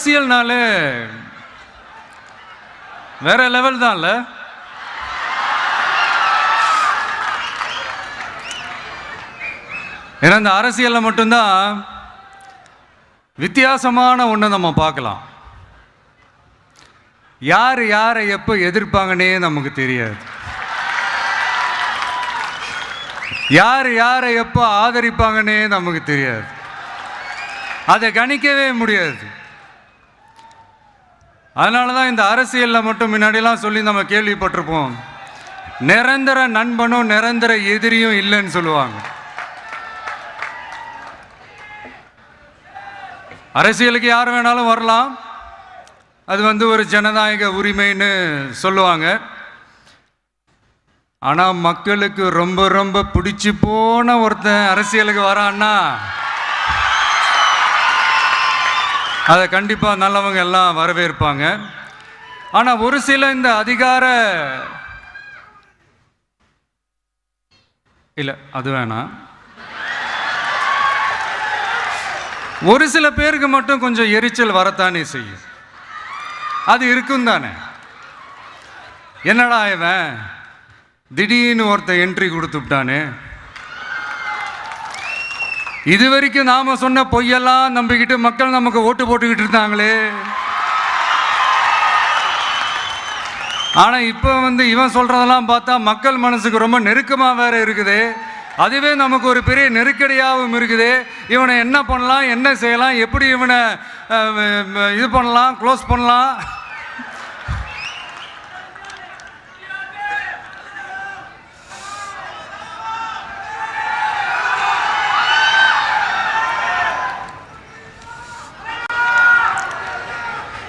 அரசியல்னாலே வேற லெவல் தான்ல ஏன்னா இந்த அரசியலில் மட்டும்தான் வித்தியாசமான ஒன்று நம்ம பார்க்கலாம். யார் யாரை எப்போ எதிர்ப்பாங்கன்னே நமக்கு தெரியாது. யார் யாரை எப்போ ஆதரிப்பாங்கன்னே நமக்கு தெரியாது. அதை கணிக்கவே முடியாது. அதனால தான் இந்த அரசியலில் மட்டும் முன்னாடிலாம் சொல்லி நம்ம கேள்விப்பட்டிருப்போம். நிரந்தர நண்பனும் நிரந்தர எதிரியும் இல்லைன்னு சொல்லுவாங்க. அரசியலுக்கு யார் வேணாலும் வரலாம். அது வந்து ஒரு ஜனநாயக உரிமைன்னு சொல்லுவாங்க. ஆனால் மக்களுக்கு ரொம்ப ரொம்ப பிடிச்சி போன ஒருத்தன் அரசியலுக்கு வரான்னா அதை கண்டிப்பாக நல்லவங்க எல்லாம் வரவேற்பாங்க. ஆனால் ஒரு சில இந்த அதிகார இல்லை அது வேணாம் ஒரு சில பேருக்கு மட்டும் கொஞ்சம் எரிச்சல் வரத்தானே செய்யும். அது இருக்கும் தானே. என்னடா இவன்? திடீர்னு ஒருத்தன் என்ட்ரி கொடுத்துட்டானே இது வரைக்கும் நாம சொன்ன பொய்யெல்லாம் நம்பிக்கிட்டு மக்கள் நமக்கு ஓட்டு போட்டுக்கிட்டு இருந்தாங்களே. ஆனா இப்போ வந்து இவன் சொல்றதெல்லாம் பார்த்தா மக்கள் மனசுக்கு ரொம்ப நெருக்கமா வேற இருக்குது. அதுவே நமக்கு ஒரு பெரிய நெருக்கடியாகவும் இருக்குது. இவனை என்ன பண்ணலாம் என்ன செய்யலாம் எப்படி இவனை இது பண்ணலாம் க்ளோஸ் பண்ணலாம்?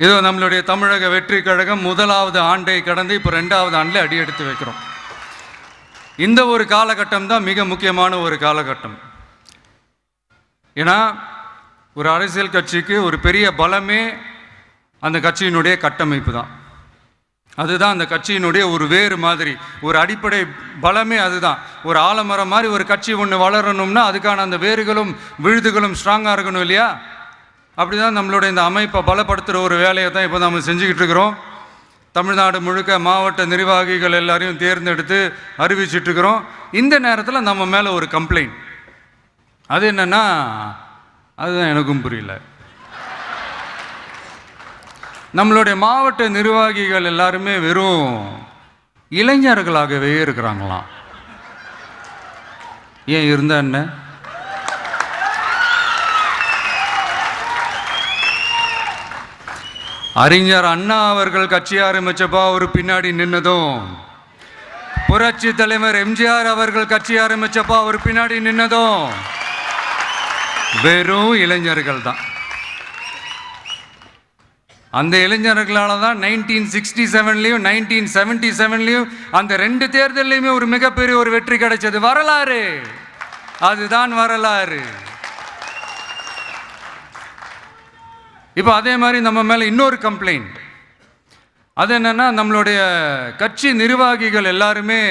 இதோ நம்மளுடைய தமிழக வெற்றி கழகம் முதலாவது ஆண்டை கடந்து இப்போ ரெண்டாவது ஆண்டில் அடி எடுத்து வைக்கிறோம். இந்த ஒரு காலகட்டம் தான் மிக முக்கியமான ஒரு காலகட்டம். ஏன்னா ஒரு அரசியல் கட்சிக்கு ஒரு பெரிய பலமே அந்த கட்சியினுடைய கட்டமைப்பு தான். அதுதான் அந்த கட்சியினுடைய ஒரு வேறு மாதிரி ஒரு அடிப்படை பலமே அதுதான். ஒரு ஆலமரம் மாதிரி ஒரு கட்சி ஒன்று வளரணும்னா அதுக்கான அந்த வேர்களும் விழுதுகளும் ஸ்ட்ராங்காக இருக்கணும் இல்லையா? அப்படிதான் நம்மளுடைய இந்த அமைப்பை பலப்படுத்துகிற ஒரு வேலையை தான் இப்போ நம்ம செஞ்சுக்கிட்டு இருக்கிறோம். தமிழ்நாடு முழுக்க மாவட்ட நிர்வாகிகள் எல்லாரையும் தேர்ந்தெடுத்து அறிவிச்சிட்ருக்கிறோம் இந்த நேரத்தில் நம்ம மேலே ஒரு கம்ப்ளைண்ட் அது என்னென்னா அதுதான் எனக்கும் புரியல. நம்மளுடைய மாவட்ட நிர்வாகிகள் எல்லாருமே வெறும் இளைஞர்களாகவே இருக்கிறாங்களாம். ஏன் இருந்தா என்ன? அறிஞர் அண்ணா அவர்கள் கட்சி ஆரம்பிச்சப்பா அவர் பின்னாடி நின்னதும் புரட்சி தலைவர் எம்ஜிஆர் அவர்கள் கட்சி ஆரம்பிச்சப்பா அவர் பின்னாடி நின்னதும் வெறும் இளைஞர்கள் தான். அந்த இளைஞர்களால தான் நைன்டீன் சிக்ஸ்டி செவன்லையும் நைன்டீன் செவன்டி செவன்லையும் அந்த ரெண்டு தேர்தல்லையுமே ஒரு மிகப்பெரிய ஒரு வெற்றி கிடைச்சது வரலாறு. அதுதான் வரலாறு. இப்போ அதே மாதிரி நம்ம மேலே இன்னொரு கம்ப்ளைண்ட் அது என்னென்னா நம்மளுடைய கட்சி நிர்வாகிகள் எல்லாருமே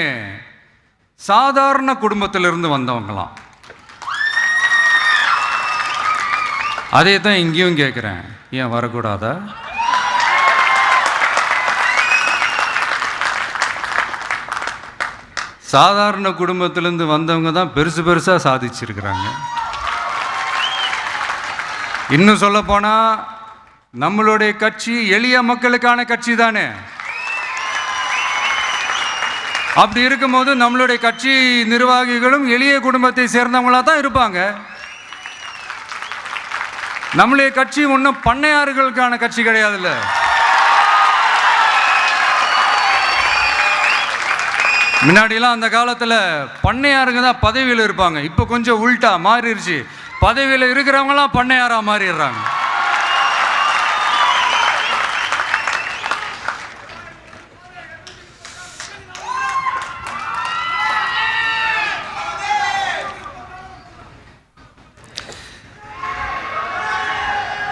சாதாரண குடும்பத்திலிருந்து வந்தவங்களாம். அதே தான் இங்கேயும் கேட்குறேன் ஏன் வரக்கூடாதா? சாதாரண குடும்பத்திலேருந்து வந்தவங்க தான் பெருசு பெருசாக சாதிச்சிருக்கிறாங்க. இன்னும் சொல்ல நம்மளுடைய கட்சி எளிய மக்களுக்கான கட்சி தானே? அப்படி இருக்கும்போது நம்மளுடைய கட்சி நிர்வாகிகளும் எளிய குடும்பத்தை சேர்ந்தவங்களா தான் இருப்பாங்க. நம்மளுடைய கட்சி ஒன்றும் பண்ணையாறுகளுக்கான கட்சி கிடையாதுல்ல. முன்னாடிலாம் அந்த காலத்தில் பண்ணையாருங்க தான் பதவியில் இருப்பாங்க. இப்போ கொஞ்சம் உள்டா மாறிடுச்சு பதவியில் இருக்கிறவங்களாம் பண்ணையாராக மாறிடுறாங்க.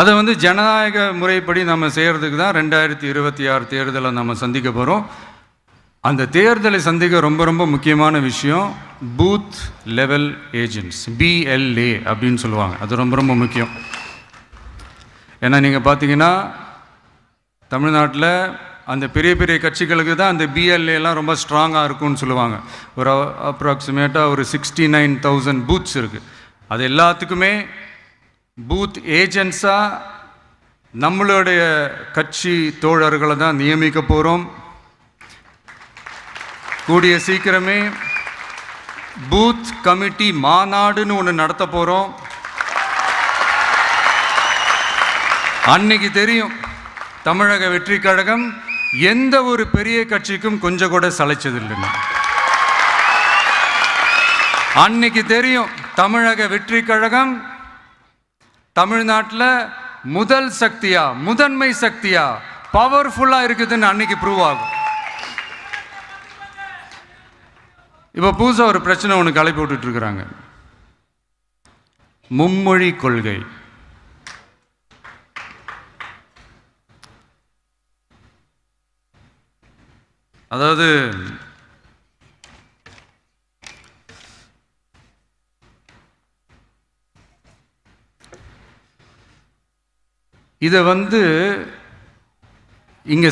அதை வந்து ஜனநாயக முறைப்படி நம்ம செய்கிறதுக்கு தான் ரெண்டாயிரத்தி இருபத்தி ஆறு தேர்தலை நம்ம சந்திக்க போகிறோம் அந்த தேர்தலை சந்திக்க ரொம்ப ரொம்ப முக்கியமான விஷயம் பூத் லெவல் ஏஜென்ட்ஸ் பிஎல்ஏ அப்படின்னு சொல்லுவாங்க. அது ரொம்ப ரொம்ப முக்கியம். ஏன்னா நீங்கள் பார்த்தீங்கன்னா தமிழ்நாட்டில் அந்த பெரிய பெரிய கட்சிகளுக்கு தான் அந்த பிஎல்ஏலாம் ரொம்ப ஸ்ட்ராங்காக இருக்கும்னு சொல்லுவாங்க. ஒரு அப்ராக்சிமேட்டாக ஒரு சிக்ஸ்டி நைன் தௌசண்ட் பூத்ஸ் இருக்குது அது எல்லாத்துக்குமே பூத் ஏஜென்ட்ஸாக நம்மளுடைய கட்சி தோழர்களை தான் நியமிக்க போகிறோம் கூடிய சீக்கிரமே பூத் கமிட்டி மாநாடுன்னு ஒன்று நடத்த போகிறோம் அன்னைக்கு தெரியும் தமிழக வெற்றி கழகம் எந்த ஒரு பெரிய கட்சிக்கும் கொஞ்சம் கூட சளைச்சதில்லைன்னு. அன்னைக்கு தெரியும் தமிழக வெற்றி கழகம் தமிழ்நாட்டில் முதல் சக்தியா முதன்மை சக்தியா பவர்ஃபுல்லாக இருக்குதுன்னு அன்னைக்கு ப்ரூவ் ஆகும். இப்போ புதுசாக ஒரு பிரச்சனை ஒன்று கிளப்பி விட்டுட்டு இருக்கிறாங்க. மும்மொழி கொள்கை. அதாவது இதை வந்து இங்கே